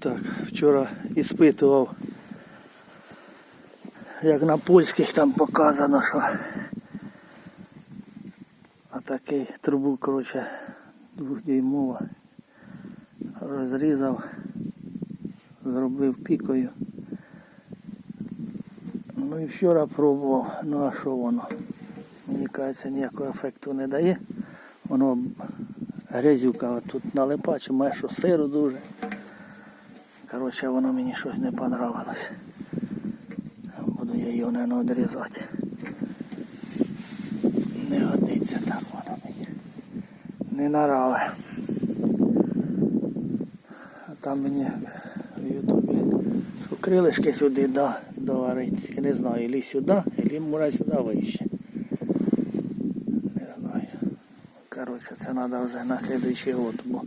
Так, вчора іспитував, як на польських там показано, що отакий трубу, коротше, двохдюймова розрізав, зробив пікою. Ну і вчора пробував, ну а що воно? Мені кажеться, ніякого ефекту не дає. Воно грязюка тут налипаче, має що сиру дуже. Коротше, воно мені щось не понравилось. Буду я його не одрізати. Не годиться так воно мені. Не нараве. А там мені в Ютубі що крилишки сюди да, доварить. Не знаю, ілі сюди, ілі може сюди вище. Не знаю. Коротше, це треба вже на слідуючий год, бо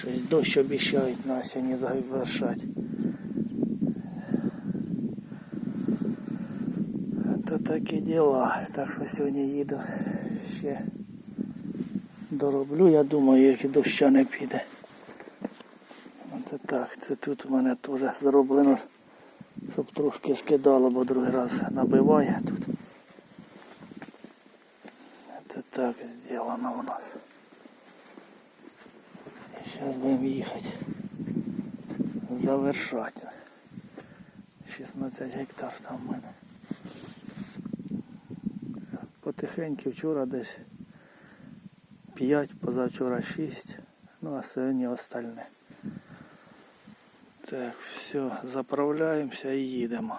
щось дощ обіцяють на осені завершати. То такі діла. Так що сьогодні їду ще дороблю, я думаю, як і доща не піде. Оце так, це тут у мене теж зроблено, щоб трошки скидало, бо другий раз набиває тут. Це так зроблено у нас. Зараз будемо їхати. Завершати. 16 гектар там в мене. Потихеньку вчора десь 5, позавчора 6, ну а сьогодні остальне. Так, все, заправляємося і їдемо.